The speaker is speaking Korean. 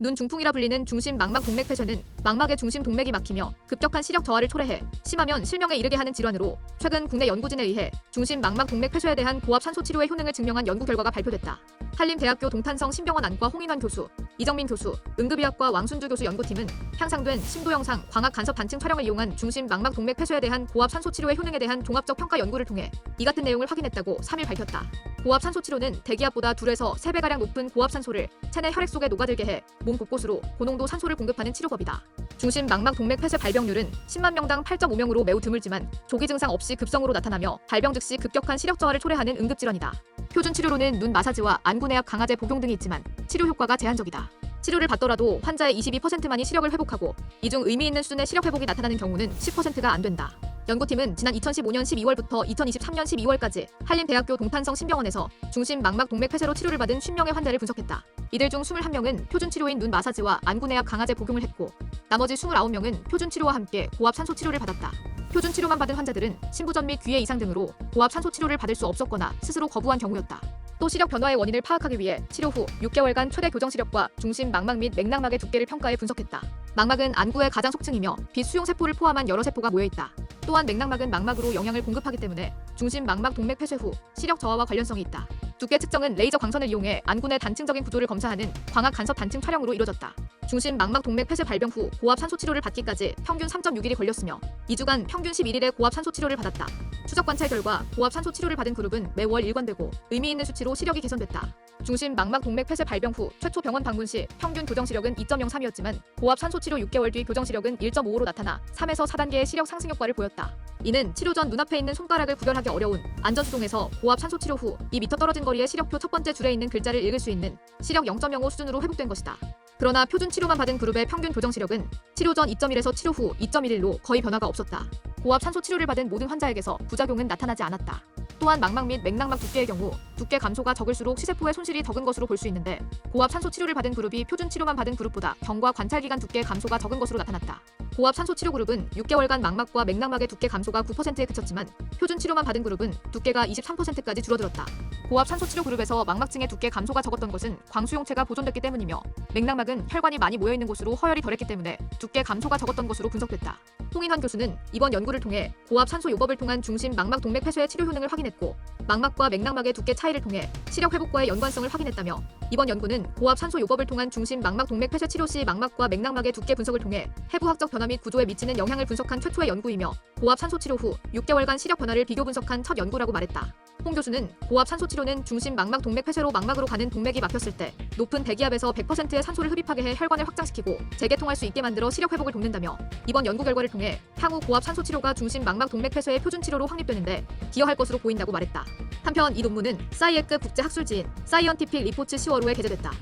눈 중풍이라 불리는 중심 망막 동맥 폐쇄는 망막의 중심 동맥이 막히며 급격한 시력 저하를 초래해 심하면 실명에 이르게 하는 질환으로 최근 국내 연구진에 의해 중심 망막 동맥 폐쇄에 대한 고압 산소 치료의 효능을 증명한 연구 결과가 발표됐다. 한림대학교 동탄성 신병원 안과 홍인환 교수, 이정민 교수, 응급의학과 왕순주 교수 연구팀은 향상된 심도 영상 광학 간섭 단층 촬영을 이용한 중심 망막 동맥 폐쇄에 대한 고압 산소 치료의 효능에 대한 종합적 평가 연구를 통해 이 같은 내용을 확인했다고 3일 밝혔다. 고압 산소 치료는 대기압보다 2에서 3배가량 높은 고압 산소를 체내 혈액 속에 녹아들게 해 몸 곳곳으로 고농도 산소를 공급하는 치료법이다. 중심 망막 동맥 폐쇄 발병률은 10만 명당 8.5명으로 매우 드물지만 조기 증상 없이 급성으로 나타나며 발병 즉시 급격한 시력 저하를 초래하는 응급 질환이다. 표준 치료로는 눈 마사지와 안구내압 강화제 복용 등이 있지만 치료 효과가 제한적이다. 치료를 받더라도 환자의 22%만이 시력을 회복하고 이 중 의미 있는 수준의 시력 회복이 나타나는 경우는 10%가 안 된다. 연구팀은 지난 2015년 12월부터 2023년 12월까지 한림대학교 동탄성 신병원에서 중심 망막 동맥 폐쇄로 치료를 받은 10명의 환자를 분석했다. 이들 중 21명은 표준 치료인 눈 마사지와 안구내압 강화제 복용을 했고 나머지 29명은 표준 치료와 함께 고압 산소 치료를 받았다. 표준 치료만 받은 환자들은 신부전 및 귀의 이상 등으로 고압 산소 치료를 받을 수 없었거나 스스로 거부한 경우였다. 또 시력 변화의 원인을 파악하기 위해 치료 후 6개월간 최대 교정 시력과 중심 망막 및 맥락막의 두께를 평가해 분석했다. 망막은 안구의 가장 속층이며 빛 수용 세포를 포함한 여러 세포가 모여 있다. 또한 맥락막은 망막으로 영양을 공급하기 때문에 중심 망막 동맥 폐쇄 후 시력 저하와 관련성이 있다. 두께 측정은 레이저 광선을 이용해 안군의 단층적인 구조를 검사하는 광학 간섭 단층 촬영으로 이루어졌다. 중심 망막 동맥 폐쇄 발병 후 고압 산소 치료를 받기까지 평균 3.6일이 걸렸으며 2주간 평균 11일의 고압 산소 치료를 받았다. 추적 관찰 결과 고압 산소 치료를 받은 그룹은 매월 일관되고 의미 있는 수치로 시력이 개선됐다. 중심 망막 동맥 폐쇄 발병 후 최초 병원 방문 시 평균 교정 시력은 2.03이었지만 고압 산소 치료 6개월 뒤 교정 시력은 1.55로 나타나 3에서 4단계의 시력 상승 효과를 보였다. 이는 치료 전 눈앞에 있는 손가락을 구별하기 어려운 안전수동에서 고압 산소 치료 후 2m 떨어진 거리의 시력표 첫 번째 줄에 있는 글자를 읽을 수 있는 시력 0.05 수준으로 회복된 것이다. 그러나 표준 치료만 받은 그룹의 평균 교정 시력은 치료 전 2.1에서 치료 후 2.11로 거의 변화가 없었다. 고압 산소 치료를 받은 모든 환자에게서 부작용은 나타나지 않았다. 또한 망막 및 맥락막 두께의 경우 두께 감소가 적을수록 시세포의 손실이 적은 것으로 볼 수 있는데 고압 산소 치료를 받은 그룹이 표준 치료만 받은 그룹보다 경과 관찰 기간 두께 감소가 적은 것으로 나타났다. 고압 산소 치료 그룹은 6개월간 망막과 맥락막의 두께 감소가 9%에 그쳤지만 표준 치료만 받은 그룹은 두께가 23%까지 줄어들었다. 고압 산소 치료 그룹에서 망막층의 두께 감소가 적었던 것은 광수용체가 보존됐기 때문이며 맥락막은 혈관이 많이 모여 있는 곳으로 허혈이 덜했기 때문에 두께 감소가 적었던 것으로 분석됐다. 홍인환 교수는 이번 연구를 통해 고압 산소 요법을 통한 중심 망막 동맥 폐쇄의 치료 효능을 확인했고 망막과 맥락막의 두께 차이를 통해 시력 회복과의 연관성을 확인했다며 이번 연구는 고압 산소 요법을 통한 중심 망막 동맥 폐쇄 치료 시 망막과 맥락막의 두께 분석을 통해 해부학적 변화 및 구조에 미치는 영향을 분석한 최초의 연구이며 고압 산소 치료 후 6개월간 시력 변화를 비교 분석한 첫 연구라고 말했다. 홍 교수는 고압 산소 치료는 중심 망막 동맥 폐쇄로 망막으로 가는 동맥이 막혔을 때 높은 대기압에서 100%의 산소를 흡입하게 해 혈관을 확장시키고 재개통할 수 있게 만들어 시력 회복을 돕는다며 이번 연구 결과를 통해 향후 고압 산소 치료가 중심 망막 동맥 폐쇄의 표준 치료로 확립되는데 기여할 것으로 보인다고 말했다. 한편 이 논문은 사이에급 국제 학술지인 사이언티픽 리포츠 10월호에 게재됐다.